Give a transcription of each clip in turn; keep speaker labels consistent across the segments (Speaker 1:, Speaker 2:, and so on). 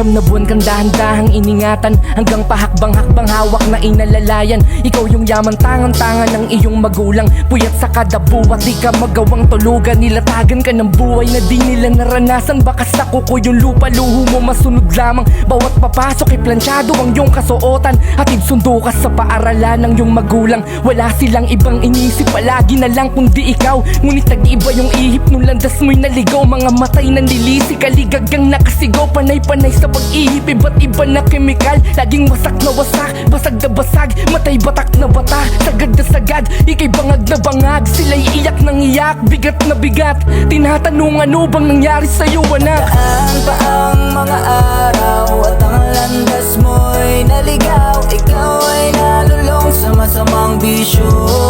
Speaker 1: Siyam na buwan kang dahan-dahang iningatan. Hanggang pahakbang-hakbang hawak na inalalayan. Ikaw yung yaman tangan-tangan ng iyong magulang. Puyat sa kada buwat di ka magawang tulugan. Nilatagan ka ng buhay na di nila naranasan. Baka sa kuko yung lupa luho mo masunod lamang. Bawat papasok ay plansyado ang iyong kasuotan. Hatid sundo ka sa paaralan ng iyong magulang. Wala silang ibang inisip palagi na lang kundi ikaw. Ngunit nag-iba yung ihip nung landas mo'y naligaw. Mga matay na nilisi kaligagang nakasigaw. Panay-panay sa pag-ihip iba't iba na kemikal. Laging wasak na wasak, basag na basag. Matay batak na bata, sagad na sagad. Ika'y bangag na bangag, sila'y iyak ng iyak. Bigat na bigat, tinatanong ano bang nangyari sa'yo anak.
Speaker 2: Saan pa ang mga araw At ang landas mo'y naligaw? Ikaw ay nalulong sa masamang bisyo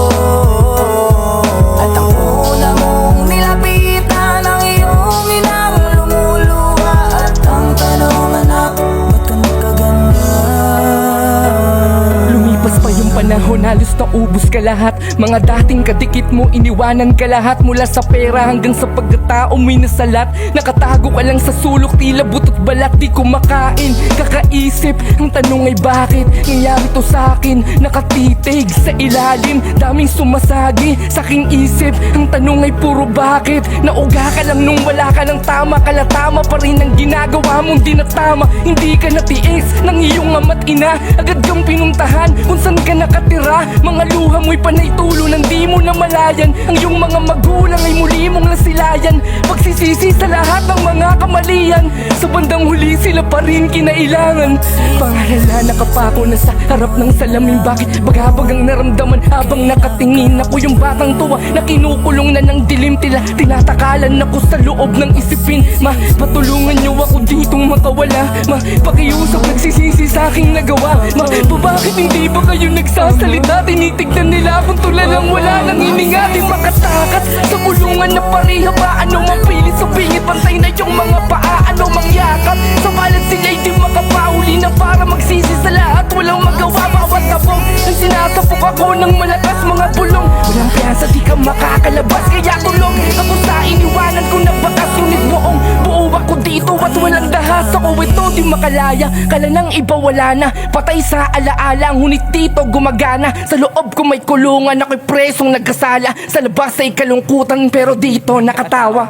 Speaker 1: panahon, halos naubos ka lahat. Mga dating kadikit mo, iniwanan ka lahat. Mula sa pera hanggang sa pagkatao mo'y nasalat. Nakatago ka lang sa sulok, tila butot balat Di kumakain, kakaisip Ang tanong ay bakit? Nangyari to sa akin Nakatitig sa ilalim, daming sumasagi Sa aking isip, ang tanong ay puro bakit? Nauga ka lang nung wala ka ng tama. Kalatama pa rin ang ginagawa mong di na tama Hindi ka natiis ng iyong ama't ina. Agad kang pinuntahan kung saan ka nakatira. Mga luha mo'y panay nang di mo na malayan. Ang iyong mga magulang ay muli mong nasilayan. Pagsisisi sa lahat ng mga kamalian. Sa bandang huli sila pa rin kinailangan. Pangalala nakapako na sa harap ng salamin. Bakit bagabag ang naramdaman habang nakatingin? Ako yung batang tuwa na kinukulong na ng dilim. Tila tinatakalan ako sa loob ng isipin. Ma, patulungan niyo ako ditong makawala. Ma, pakiusap nagsisisi sa aking nagawa. Ma, pa bakit hindi ba kayo nagsasalita? Tinitignan nila akong tulalang wala nang hininga. Di makatakas sa kulungan na pareha ba? Ano mang pilit sa pingit? Pantay na yung mga paa. Ano mang yakap? Sa balat sila'y di makapauli na para magsisi sa lahat. Walang magawa. Bawat tabong Nang sinasapok ako ng malakas makalaya. Kala nang iba wala na. Patay sa alaala Ngunit dito gumagana. Sa loob ko may kulungan Ako'y presong nagkasala. Sa labas ay kalungkutan Pero dito nakatawa